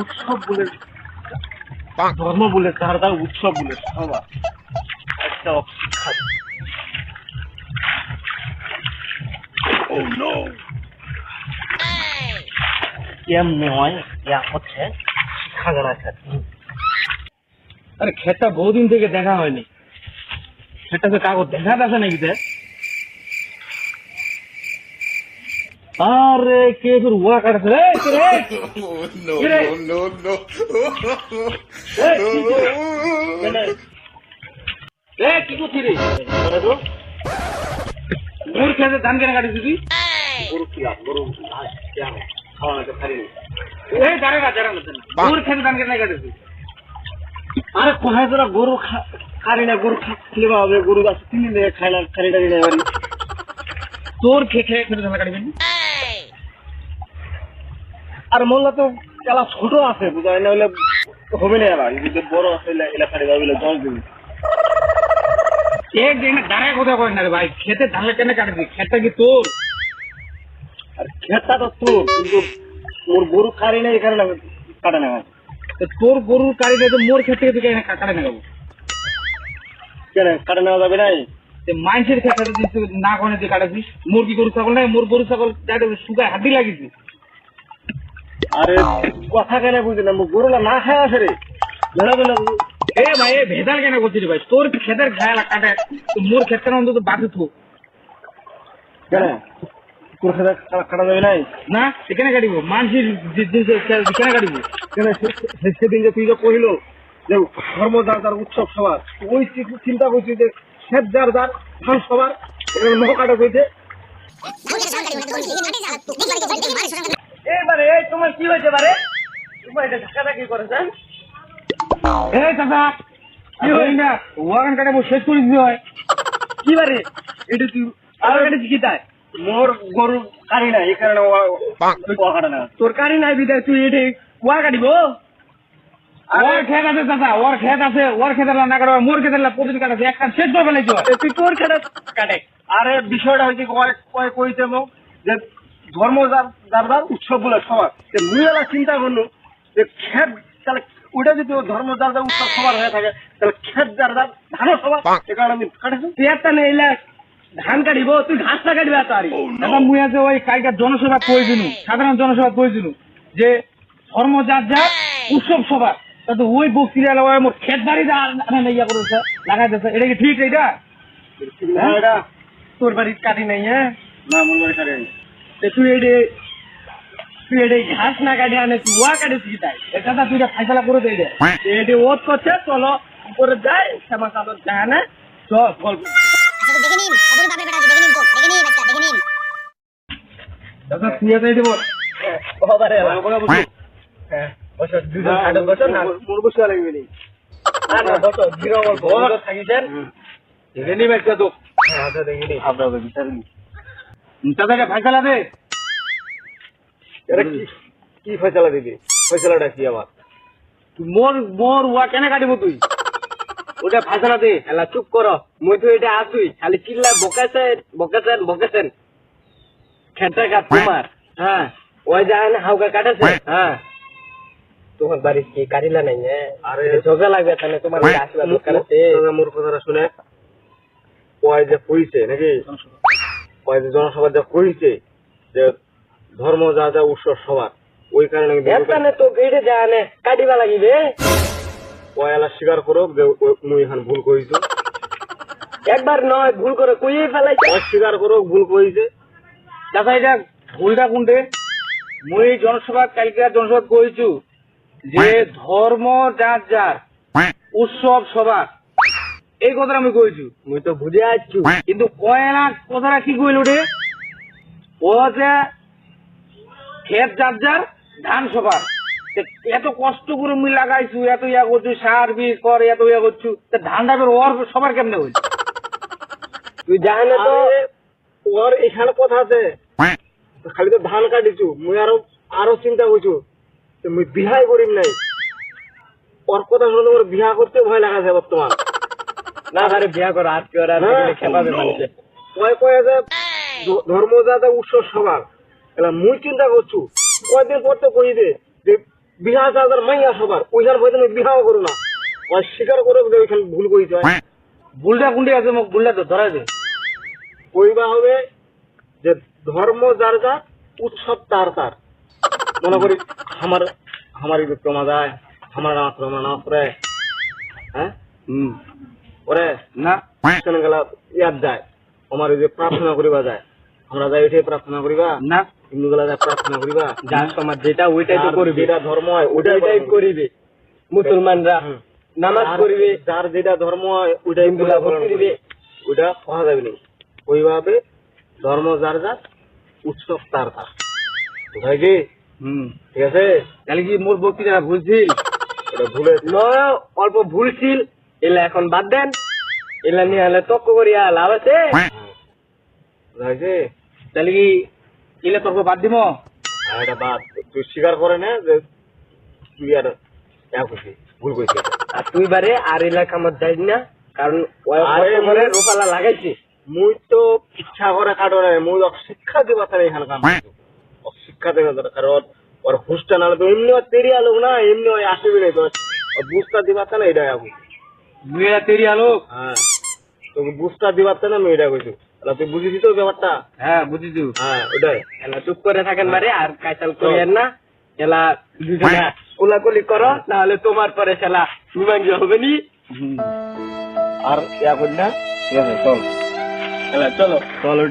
উৎসব বলে ধর্ম বলে তার তার উৎসব বলে একটা কেমনে হয়? ইয়া হচ্ছে জানা আরে খেতটা বহুদিন থেকে দেখা হয়নি। সেটা তো কাগজ দেখা যাচ্ছে নাকি তে? আরে কে তোর ওয়া কাটছে? রে? কে রে? No, Get it. no, no, কি করছিস রে? গরু খেতে ধান কেন কাটিস তুই? গরু কি লাভ গরু খাওয়া না। খারি এই দাঁড়ে না দাঁড়ে না গরু খেতে ধান কেন কাটিস আরে কোথায় তোরা গরু খা- খারি না গরু খেলে হবে গরু গাছ তিন দিন খাই না খারি টারি না তোর খেয়ে খেয়ে ধান কাটবি আর মোল্লা তো খেলা ছোট আছে বুঝাই না হলে হবে না এবার। যদি বড় আছে এলা- এলাকা রে ভাবিলে দশ দিন। এক দিন দাঁড়ায় কথা কয় না রে ভাই খেতে ধান কেন কাটবি? খেতটা কি তোর? আর খেতটা তো তোর কিন্তু ওর গরু কারি না এখানে না কাটে না তোর গরুর কারি না তো মোর খেতে তুই কেন কাটে না গাবো কেন কাটে নেওয়া যাবে নাই? মানুষের ক্ষেত্রে না করে তুই কাটাছিস মুরগি গরু ছাগল নাই? মোর গরু ছাগল শুকায় হাড্ডি লাগিয়েছিস আরে কথা কেন বুঝি না গরুলা না খায় আছে রে এ ভাই এ ভেজাল কেন করছিস ভাই তোর ক্ষেতের খায়াল কাটে মোর ক্ষেতের অন্তত বাকি থো কেন তোর ক্ষেতে কাটা যাবে নাই না এখানে কাটিব কেন কাটিব কেন সেদিন যে তুই যে কহিল যে ধর্ম যার যার উৎসব সবার ওই চিন্তা করছি যে শ্বেত যার যার ধান সবার এখানে কাটা হয়েছে এবারে এই তোমার কি হয়েছে বারে? তোমার এটা করেছেন এই কি না ওয়াগান কাটে শেষ করে দিতে হয়। কি বারে? এটা তুই আর কাটে কি তাই? মোর গরু কারি না এই কারণে ওয়া না। তোর কারি নাই বিদায় তুই এটা ওয়া কাটিব? ওর খেত আছে ওর খেত আছে ওর খেতের না কাটে মোর খেতের প্রতিদিন কাটে একটা শেষ করে ফেলেছ তুই তোর খেতে কাটে। আরে বিষয়টা হয়েছে কয় কয় কইতে মোক যে ধর্ম যার যার যার উৎসব বলে সবার। যে চিন্তা করল যে খেত তাহলে ওটা যদি ধর্ম যার যার উৎসব সবার হয়ে থাকে তাহলে খেত যার যার ধানও সবার। সে কারণে আমি কাটেছি। একটা নেই ধান কাটিব তুই ঘাস না কাটবি তারি এখন মুই আছে ওই কালকার জনসভা প্রয়োজন সাধারণ জনসভা প্রয়োজন যে ধর্ম যার যার উৎসব সবার। তাতে ওই বক্তৃতা মোর খেত বাড়ি ইয়া করেছে লাগাইতেছে এটা কি ঠিক এটা? তোর বাড়ির কাটি নাই হ্যাঁ? না মোর বাড়ি কাটি নাই। তে তুই এডে তুই এডে ঘাস না কাটি আনে তুই ওয়া কাটি তুই তাই। এটা তো তুই ফাইসলা করে দে এডে এডে ওত করছে চলো উপরে যাই শ্যামা কাপড় যায় না চল গল্প আচ্ছা দেখে নিন অদূর বাপের বেটা দেখে নিন তো দেখে নিন একটা দেখে নিন। দাদা তুই এতে দেবো। বাবারে হ্যাঁ বসো দুজন খাটো বসো না। মোর বসে লাগবে নি না না বসো ধীরে অল্প বসো থাকিছেন দেখে নিবে একটা তো। আচ্ছা দেখে আপনার নি দাদাকে ফাইসালা দে এটা কি কি ফয়সালা দিবি ফয়সালাটা কি তুই মোর মোর ওয়া কেন কাটিব তুই ওটা ফাইসালা দে এলা চুপ কর মুই তো এটা আসুই খালি চিল্লা বকাছেন বকাছেন বকাছেন খেটা কাট তোমার হ্যাঁ ওই যায় না হাউকা কাটেছে হ্যাঁ তোমার বাড়ি কি কাটিলা নাই আরে ঝগড়া লাগবে তাহলে তোমার দরকার আছে মোর কথাটা শুনে ওই যে কইছে নাকি যে জনসভা যে কইছে যে ধর্ম যা যা উৎসব সবার ওই কারণে এখানে তো গেড়ে জানে কাটিবা লাগিবে। ওই স্বীকার করো যে মুই এখান ভুল কইছো একবার নয় ভুল করে কইয়ে ফেলাইছে। অস্বীকার করো ভুল কইছে দাদা এটা ভুলটা কোনটে মুই জনসভা কালকে জনসভা কইছু যে ধর্ম যার যার উৎসব সবার। এই কথাটা আমি কইছু। মুই তো বুঝে আসছু। কিন্তু কয়লা কথাটা কি কইল রে ও যে ক্ষেত যার যার ধান সবার এত কষ্ট করে মুই লাগাইছু এত ইয়া করছু সার বীজ কর এত ইয়া করছু তা ধানটা বের ওর সবার কেমনে হইল? তুই জানে তো ওর এখানে কথা আছে। খালি তো ধান কাটিছু মুই আরও আরও চিন্তা করছু। মুই বিহাই করিম নাই। ওর কথা শুনে ওর বিহা করতে ভয় লাগাছে বর্তমান। না আরে বিয়া কর আর কি ওরা খেপাবে মানুষে কয় কয় যে ধর্ম যাতে উৎসব সবার। এলা মুই চিন্তা করছু কয়দিন পর তো কই দে যে বিহা চাঁদার মাইয়া সবার ওইখানে বই তুমি বিহাও করো না। ওই স্বীকার করে যে ওইখানে ভুল করেছে ভুলটা কোনটি আছে মোক ভুলটা তো ধরাই দে। কইবা হবে যে ধর্ম যার যার উৎসব তার তার। মনে করি আমার আমার প্রমা যায় আমার নামাজ প্রমা নামাজ পড়ে হ্যাঁ? হুম। ওরে না গেলা ইয়াদ যায়। আমার ওই যে প্রার্থনা করিবা যায়। আমরা যাই ওইটাই প্রার্থনা করিবা। না। হিন্দু গেলা যায় প্রার্থনা করিবা। যার সমাজ যেটা ওইটাই তো করবে। যেটা ধর্ম হয় ওইটাই করিবে। মুসলমানরা নামাজ পড়িবে। যার যেটা ধর্ম হয় ওইটাই হিন্দুরা দিবে ওইটা পাওয়া যাবে না? ওইভাবে ধর্ম যার যার উৎসব তার তার। বুঝাই কি? হুম। ঠিক আছে? তাহলে কি মোর বক্তৃতা ভুলছিল এটা ভুলে অল্প ভুলছিল এলা এখন বাদ দেন। এলা নিয়ে হলে তক্ক করিয়া লাভ আছে? তাহলে কি এলে তর্ক বাদ দিব এটা বাদ। তুই স্বীকার করে না যে তুই আর ভুল কইছিস আর তুই বারে আর এলাকা আমার যাই না কারণ ওই রোপালা লাগাইছি। মুই তো ইচ্ছা করে কাটো না মুই শিক্ষা দিবা তার এখানে কাম শিক্ষা দেবে দরকার ওর হুঁশটা না এমনি ওর তেরি আলো না এমনি ওই আসবে না বুঝটা দিবা না এটা মেয়েরা তেরি আলো হ্যাঁ। তোকে বুঝটা দিবার না মেয়েটা কইছো। তাহলে তুই বুঝিস দিত ব্যাপারটা। হ্যাঁ বুঝিস হ্যাঁ ওটাই। এলা চুপ করে থাকেন বারে আর কাইতাল করিয়েন না। এলা দুজনে কোলাকুলি করো নাহলে তোমার পরে সেলা মীমাংস হবে নি। আর ইয়া করি না। ঠিক আছে চল। চলো। চলো